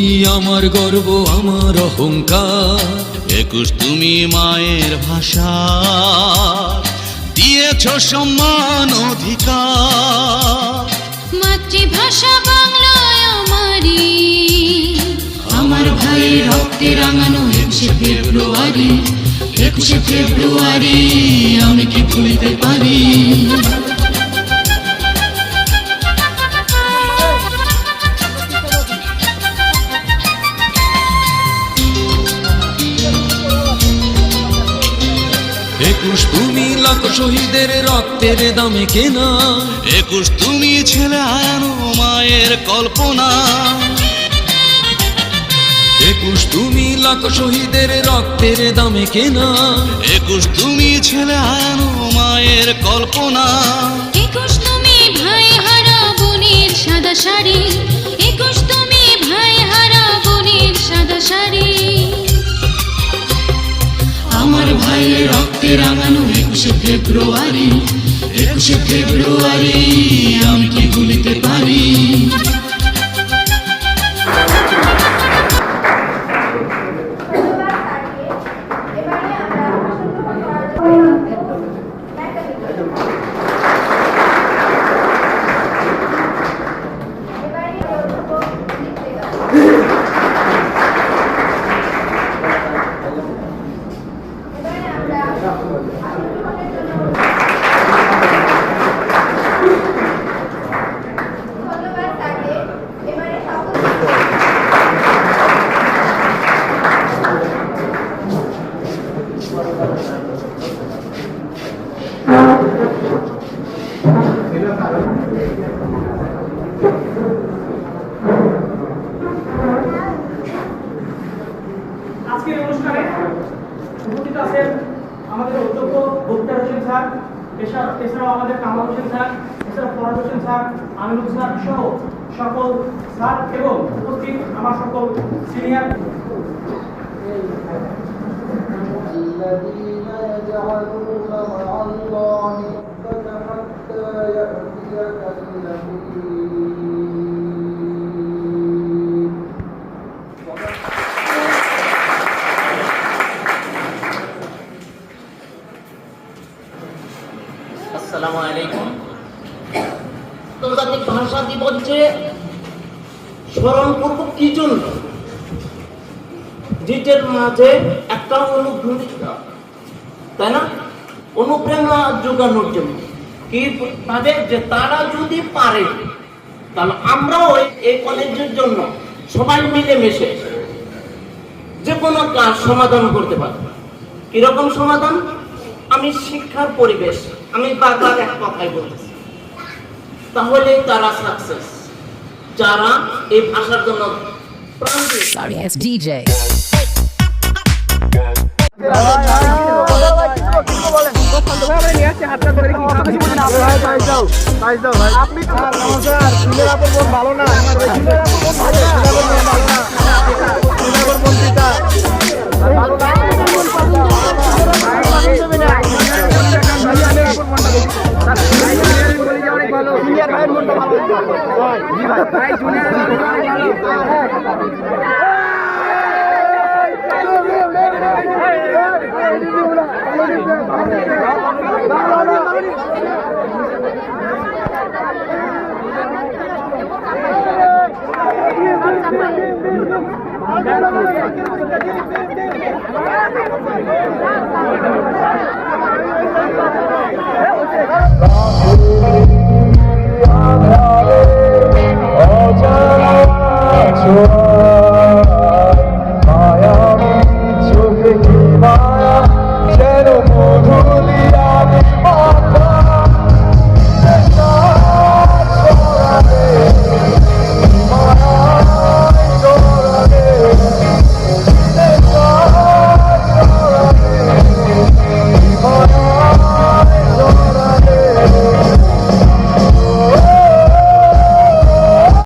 তুমি আমার গর্ব আমার অহংকার। একুশ তুমি মায়ের ভাষা। দিয়েছ সম্মান অধিকার। মাতৃভাষা বাংলায় আমারই। আমার ভাই রক্তে রাঙানো একুশে ফেব্রুয়ারি। একুশে ফেব্রুয়ারি একুশ তুমি লাখ শহীদের রক্তের দামে কেনা। একুশ তুমি ছেলে আয়ানো মায়ের কল্পনা। একুশ তুমি লাখ শহীদের রক্তের দামে কেনা। একুশ তুমি ছেলে আয়ানো মায়ের কল্পনা। একুশ তুমি ভাই হারা বোনের সাদা শাড়ি। একুশ তুমি ভাই হারা বোনের সাদা শাড়ি। ভাইয়ের রক্তে রাঙানো একুশে ফেব্রুয়ারি একুশে ফেব্রুয়ারি আমি কি ভুলিতে পারি? 上这么远。হোসেন স্যার এছাড়া- এছাড়াও আমাদের কামাল হোসেন স্যার এছাড়া ফরাজ হোসেন স্যার আমিনুল স্যার সহ সকল স্যার এবং উপস্থিত আমার সকল সিনিয়র الذين يجعلون مع الله ربك حتى يأتيك اليقين আসসালামু আলাইকুম। আন্তর্জাতিক ভাষা স্মরণ করব কি জন্য? মাঝে একটা তাই না? অনুপ্রেরণা যোগানোর জন্য। কি যে তারা যদি পারে, তাহলে আমরাও এই কলেজের জন্য সবাই মিলে মিশে যে কোনো কাজ সমাধান করতে পারব। কীরকম সমাধান? আমি শিক্ষার পরিবেশ। আমি বারবার এক কথাই বলতেছি। তাহলে তারা সাকসেস যারা এই ভাষার জন্য প্রাণ দিয়েছে। Sorry, it's DJ. Thank you. we are.